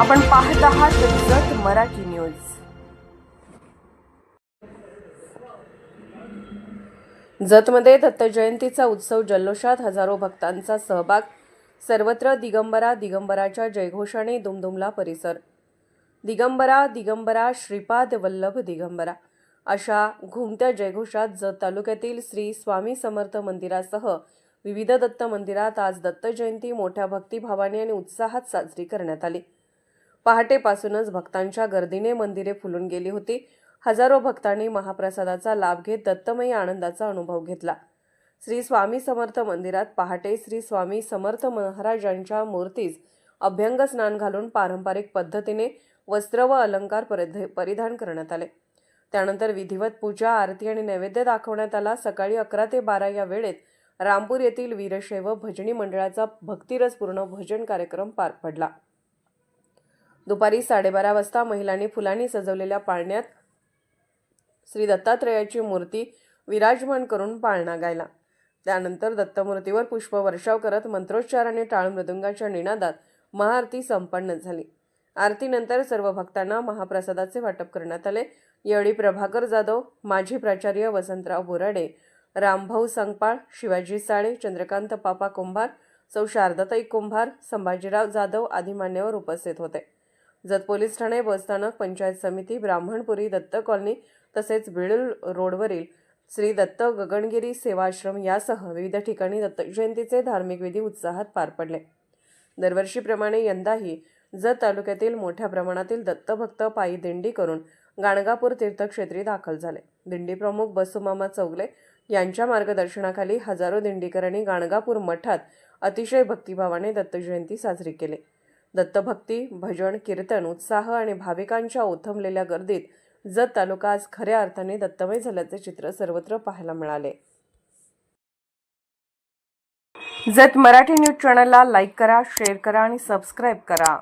आपण पाहत आहात जत मराठी न्यूज. जतमध्ये दत्त जयंतीचा उत्सव जल्लोषात हजारो भक्तांचा सहभाग सर्वत्र दिगंबरा दिगंबराच्या जयघोषाने दुमदुमला परिसर. दिगंबरा दिगंबरा श्रीपाद वल्लभ दिगंबरा अशा घुमत्या जयघोषात जत तालुक्यातील श्री स्वामी समर्थ मंदिरासह विविध दत्त मंदिरात आज दत्त जयंती मोठ्या भक्तिभावाने आणि उत्साहात साजरी करण्यात आली. पहाटेपासूनच भक्तांच्या गर्दीने मंदिरे फुलून गेली होती. हजारो भक्तांनी महाप्रसादाचा लाभ घेत दत्तमयी आनंदाचा अनुभव घेतला. श्री स्वामी समर्थ मंदिरात पहाटे श्री स्वामी समर्थ महाराजांच्या मूर्तीस अभ्यंग स्नान घालून पारंपरिक पद्धतीने वस्त्र व अलंकार परिध- परिधान करण्यात आले. त्यानंतर विधिवत पूजा आरती आणि नैवेद्य दाखवण्यात आला. सकाळी अकरा ते बारा या वेळेत रामपूर येथील वीरशैव भजनी मंडळाचा भक्तिरसपूर्ण भजन कार्यक्रम पार पडला. दुपारी साडेबारा वाजता महिलांनी फुलांनी सजवलेल्या पाळण्यात श्री दत्तात्रेयाची मूर्ती विराजमान करून पाळणा गायला. त्यानंतर दत्तमूर्तीवर पुष्प वर्षाव करत मंत्रोच्चार आणि टाळ मृदुंगाच्या निनादात महाआरती संपन्न झाली. आरतीनंतर सर्व भक्तांना महाप्रसादाचे वाटप करण्यात आले. यावेळी प्रभाकर जाधव माजी प्राचार्य वसंतराव बोराडे रामभाऊ संगपाळ शिवाजी साळे चंद्रकांत पापा कुंभार सौ शारदाताई कुंभार संभाजीराव जाधव आदी मान्यवर उपस्थित होते. जत पोलीस ठाणे बसस्थानक पंचायत समिती ब्राह्मणपुरी दत्त कॉलनी तसेच बिळूल रोडवरील श्री दत्त गगनगिरी सेवाश्रम यासह विविध ठिकाणी दत्त जयंतीचे धार्मिक विधी उत्साहात पार पडले. दरवर्षीप्रमाणे यंदाही जत तालुक्यातील मोठ्या प्रमाणातील दत्तभक्त पायी दिंडी करून गाणगापूर तीर्थक्षेत्री दाखल झाले. दिंडी प्रमुख बसुमामा चौगले यांच्या मार्गदर्शनाखाली हजारो दिंडीकरांनी गाणगापूर मठात अतिशय भक्तिभावाने दत्तजयंती साजरी केली. दत्तभक्ती भजन कीर्तन उत्साह आणि भाविकांच्या ओथंबलेल्या गर्दीत जत तालुका आज खऱ्या अर्थाने दत्तमय झाल्याचे चित्र सर्वत्र पाहायला मिळाले. जत मराठी न्यूज चॅनलला लाईक करा शेअर करा आणि सबस्क्राईब करा.